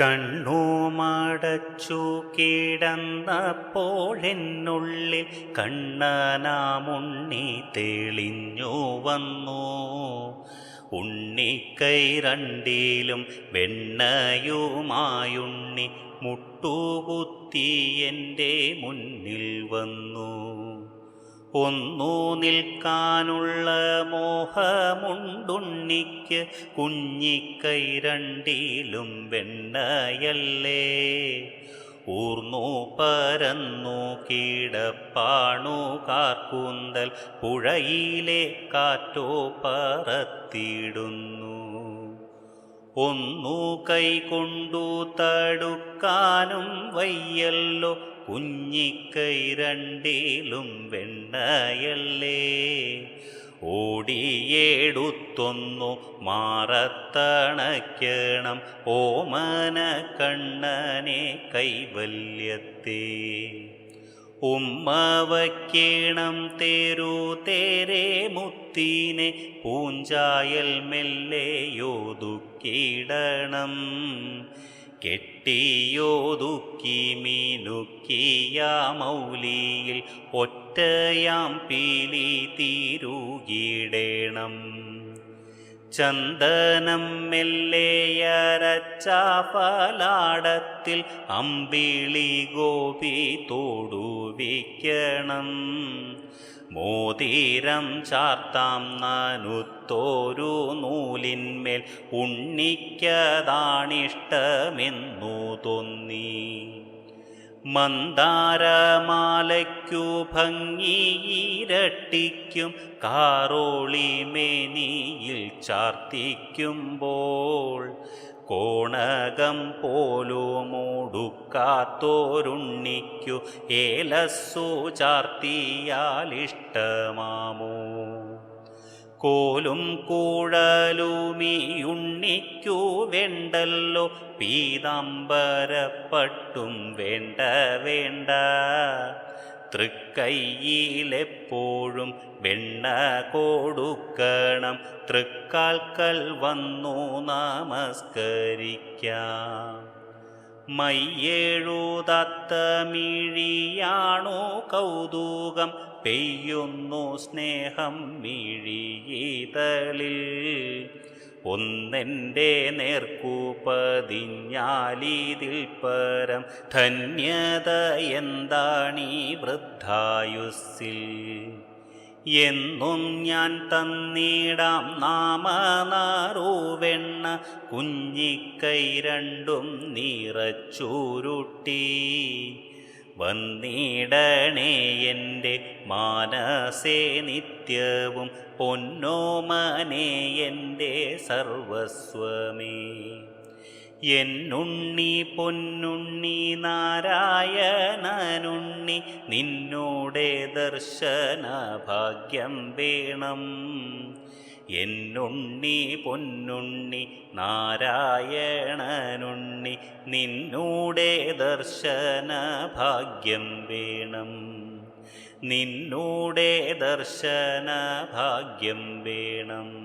കണ്ണു മടച്ചു കിടന്നപ്പോഴെന്നുള്ളിൽ കണ്ണനാമുണ്ണി തെളിഞ്ഞു വന്നു. ഉണ്ണിക്കൈ രണ്ടിലും വെണ്ണയുമായുണ്ണി മുട്ടുകുത്തി എന്റെ മുന്നിൽ വന്നു. ഒന്നു നിൽക്കാനുള്ള മോഹമുണ്ടുണ്ണിക്ക് കുഞ്ഞിക്കൈ രണ്ടിലും വെണ്ണയല്ലേ? ഊർന്നു പരന്നു കീടപ്പാണു കാർക്കൂന്തൽ പുഴയിലെ കാറ്റോ പറത്തിയിടുന്നു. ഒന്നു കൈകൊണ്ടു തടുക്കാനും വയ്യല്ലോ കുഞ്ഞിക്കൈ രണ്ടിലും വെണ്ണയല്ലേ. ഓടിയേടുത്തൊന്നു മാറത്തണയ്ക്കണം ഓമന കണ്ണനെ കൈവല്യത്തെ. ഉമ്മ വയ്ക്കണം തേരു തേരെ മുത്തിനെ പൂഞ്ചായൽ മെല്ലെയോതുക്കിടണം കെട്ടിയോതുക്കി മീനുക്കിയ മൗലിയിൽ ഒറ്റയാം പീലി തീരുകിടണം. ചന്ദനം മെല്ലേയരച്ചാഫലാടത്തിൽ അമ്പിളി ഗോപി തോടുവിക്കണം മോതിരം ചാർത്താം നനുത്തോരു നൂലിന്മേൽ ഉണ്ണിക്കതാണിഷ്ടമെന്നു തോന്നി. മന്ദാരമാലയ്ക്കു ഭംഗിയിരട്ടിക്കും കാറോളി മേനിയിൽ ചാർത്തിക്കുമ്പോൾ കോണകം പോലുമോടുക്കാത്തോരുണ്ണിക്കു ഏലസ്സു ചാർത്തിയാലിഷ്ടമാമോ? കോലും കൂഴലുമിയുണ്ണിക്കു വേണ്ടല്ലോ. പീതാംബരപ്പട്ടും വേണ്ട വേണ്ട. തൃക്കൈയിലെപ്പോഴും വെണ്ണ കൊടുക്കണം. തൃക്കാൽക്കൽ വന്നു നമസ്കരിക്കാം. മയ്യേഴുതാത്ത മിഴിയാണു കൗതുകം. പെയ്യുന്നു സ്നേഹം മിഴിയീതളിൽ. ഒന്നെന്റെ നേർക്കൂപ്പതിഞ്ഞാലിതിൽ പരം ധന്യത എന്താണീ വൃദ്ധായുസ്സിൽ. എന്നും ഞാൻ തന്നിടാം നാമനാറുവെണ്ണ കുഞ്ഞിക്കൈ രണ്ടും നിറച്ചുരുട്ടി. വന്നിടണേ എന്റെ മാനസേ നിത്യവും. പൊന്നോമനേ എന്റെ സർവസ്വമേ. എന്നുണ്ണി പൊന്നുണ്ണി നാരായണനുണ്ണി നിന്നോടെ ദർശന ഭാഗ്യം വേണം. എന്നുണ്ണി പൊന്നുണ്ണി നാരായണനുണ്ണി നിന്നൂടെ ദർശന ഭാഗ്യം വേണം. നിന്നൂടെ ദർശന ഭാഗ്യം വേണം.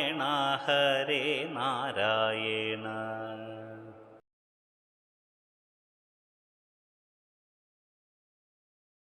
നാരായണ.